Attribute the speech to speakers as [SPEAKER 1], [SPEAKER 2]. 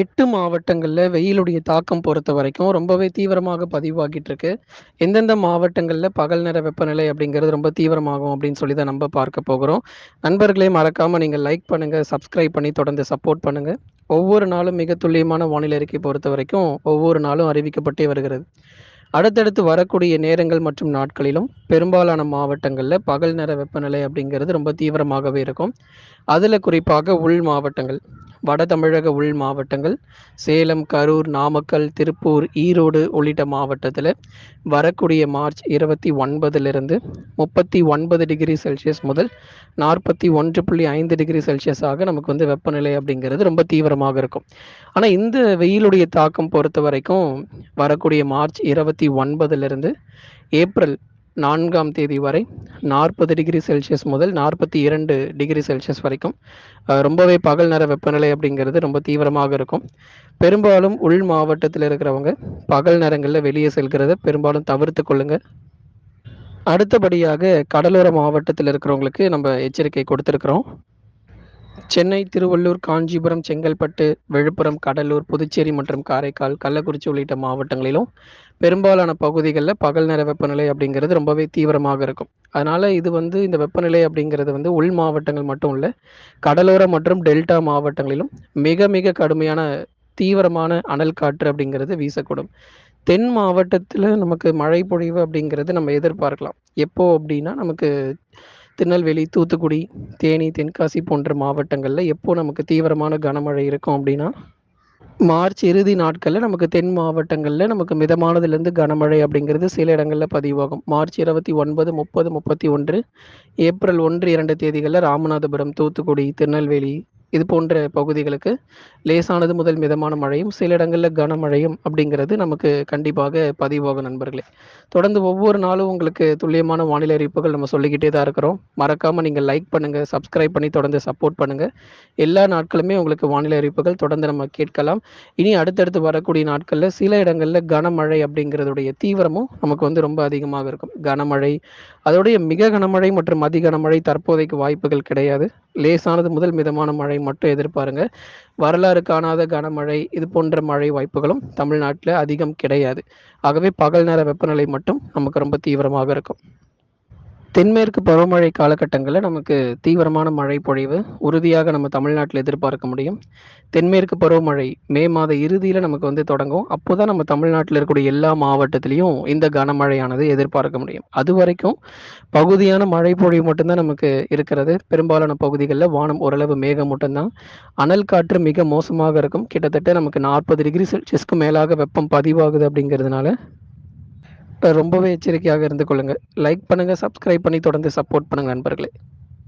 [SPEAKER 1] எட்டு மாவட்டங்களில் வெயிலுடைய தாக்கம் பொறுத்த வரைக்கும் ரொம்பவே தீவிரமாக பதிவாகிட்டு இருக்கு. எந்தெந்த மாவட்டங்களில் பகல் நேர வெப்பநிலை அப்படிங்கிறது ரொம்ப தீவிரமாகும் அப்படின்னு சொல்லி தான் நம்ம பார்க்க போகிறோம். நண்பர்களே மறக்காமல் நீங்கள் லைக் பண்ணுங்கள் சப்ஸ்கிரைப் பண்ணி தொடர்ந்து சப்போர்ட் பண்ணுங்கள் ஒவ்வொரு நாளும் மிக துல்லியமான வானிலை அறிக்கை பொறுத்த வரைக்கும் ஒவ்வொரு நாளும் அறிவிக்கப்பட்டே வருகிறது. அடுத்தடுத்து வரக்கூடிய நேரங்கள் மற்றும் நாட்களிலும் பெரும்பாலான மாவட்டங்களில் பகல் நேர வெப்பநிலை அப்படிங்கிறது ரொம்ப தீவிரமாகவே இருக்கும். அதில் குறிப்பாக உள் மாவட்டங்கள், வட தமிழக உள் மாவட்டங்கள், சேலம், கரூர், நாமக்கல், திருப்பூர், ஈரோடு உள்ளிட்ட மாவட்டத்தில் வரக்கூடிய மார்ச் 29லிருந்து 39 டிகிரி செல்சியஸ் முதல் 41.5 டிகிரி செல்சியஸாக நமக்கு வந்து வெப்பநிலை அப்படிங்கிறது ரொம்ப தீவிரமாக இருக்கும். ஆனால் இந்த வெயிலுடைய தாக்கம் பொறுத்த வரைக்கும் வரக்கூடிய மார்ச் 29லிருந்து ஏப்ரல் நான்காம் தேதி வரை 40 டிகிரி செல்சியஸ் முதல் 42 டிகிரி செல்சியஸ் வரைக்கும் ரொம்பவே பகல் நேர வெப்பநிலை அப்படிங்கிறது ரொம்ப தீவிரமாக இருக்கும். பெரும்பாலும் உள் மாவட்டத்தில் இருக்கிறவங்க பகல் நேரங்களில் வெளியே செல்கிறத பெரும்பாலும் தவிர்த்து கொள்ளுங்க. அடுத்தபடியாக கடலோர மாவட்டத்தில் இருக்கிறவங்களுக்கு நம்ம எச்சரிக்கை கொடுத்துருக்குறோம் சென்னை, திருவள்ளூர், காஞ்சிபுரம், செங்கல்பட்டு, விழுப்புரம், கடலூர், புதுச்சேரி மற்றும் காரைக்கால், கள்ளக்குறிச்சி உள்ளிட்ட மாவட்டங்களிலும் பெரும்பாலான பகுதிகளில் பகல் நேர வெப்பநிலை அப்படிங்கிறது ரொம்பவே தீவிரமாக இருக்கும். அதனால இது வந்து இந்த வெப்பநிலை அப்படிங்கிறது வந்து உள் மாவட்டங்கள் மட்டும் இல்லை கடலோர மற்றும் டெல்டா மாவட்டங்களிலும் மிக மிக கடுமையான தீவிரமான அனல் காற்று அப்படிங்கிறது வீசக்கூடும். தென் மாவட்டத்தில் நமக்கு மழை பொழிவு அப்படிங்கிறது நம்ம எதிர்பார்க்கலாம். எப்போ அப்படின்னா, நமக்கு திருநெல்வேலி, தூத்துக்குடி, தேனி, தென்காசி போன்ற மாவட்டங்களில் எப்போ நமக்கு தீவிரமான கனமழை இருக்கும் அப்படின்னா, மார்ச் இறுதி நாட்களில் நமக்கு தென் மாவட்டங்களில் நமக்கு மிதமானதுலேருந்து கனமழை அப்படிங்கிறது சில இடங்களில் பதிவாகும். மார்ச் 29, 30, 31, ஏப்ரல் ஒன்று இரண்டு தேதிகளில் ராமநாதபுரம், தூத்துக்குடி, திருநெல்வேலி இது போன்ற பகுதிகளுக்கு லேசானது முதல் மிதமான மழையும், சில இடங்களில் கனமழையும் அப்படிங்கிறது நமக்கு கண்டிப்பாக பதிவாகும் நண்பர்களே. தொடர்ந்து ஒவ்வொரு நாளும் உங்களுக்கு துல்லியமான வானிலை அறிவிப்புகள் நம்ம சொல்லிக்கிட்டே தான் இருக்கிறோம். மறக்காமல் நீங்கள் லைக் பண்ணுங்கள் சப்ஸ்கிரைப் பண்ணி தொடர்ந்து சப்போர்ட் பண்ணுங்கள் எல்லா நாட்களுமே உங்களுக்கு வானிலை அறிவிப்புகள் தொடர்ந்து நம்ம கேட்கலாம். இனி அடுத்தடுத்து வரக்கூடிய நாட்களில் சில இடங்களில் கனமழை அப்படிங்கிறதுடைய தீவிரமும் நமக்கு வந்து ரொம்ப அதிகமாக இருக்கும். கனமழை, அதோடைய மிக கனமழை மற்றும் அதி கனமழை தற்போதைக்கு வாய்ப்புகள் கிடையாது. லேசானது முதல் மிதமான மழை மட்டும் எதிர்பாருங்க. வரலாறு காணாத கனமழை, இது போன்ற மழை வாய்ப்புகளும் தமிழ்நாட்டில் அதிகம் கிடையாது. ஆகவே பகல் நேர வெப்பநிலை மட்டும் நமக்கு ரொம்ப தீவிரமாக இருக்கும். தென்மேற்கு பருவமழை காலகட்டங்களில் நமக்கு தீவிரமான மழை பொழிவு உறுதியாக நம்ம தமிழ்நாட்டில் எதிர்பார்க்க முடியும். தென்மேற்கு பருவமழை மே மாத இறுதியில் நமக்கு வந்து தொடங்கும். அப்போதான் நம்ம தமிழ்நாட்டில் இருக்கக்கூடிய எல்லா மாவட்டத்திலையும் இந்த கனமழையானது எதிர்பார்க்க முடியும். அது வரைக்கும் பகுதியான மழை பொழிவு மட்டும்தான் நமக்கு இருக்கிறது. பெரும்பாலான பகுதிகளில் வானம் ஓரளவு மேகம் மட்டும்தான் அனல் காற்று மிக மோசமாக இருக்கும். கிட்டத்தட்ட நமக்கு 40 டிகிரி செல்சியஸ்க்கு மேலாக வெப்பம் பதிவாகுது அப்படிங்கிறதுனால ரொம்பவே எச்சரிக்கையாக இருந்து கொள்ளுங்க. லைக் பண்ணுங்க, சப்ஸ்கிரைப் பண்ணி தொடர்ந்து சப்போர்ட் பண்ணுங்க நண்பர்களே.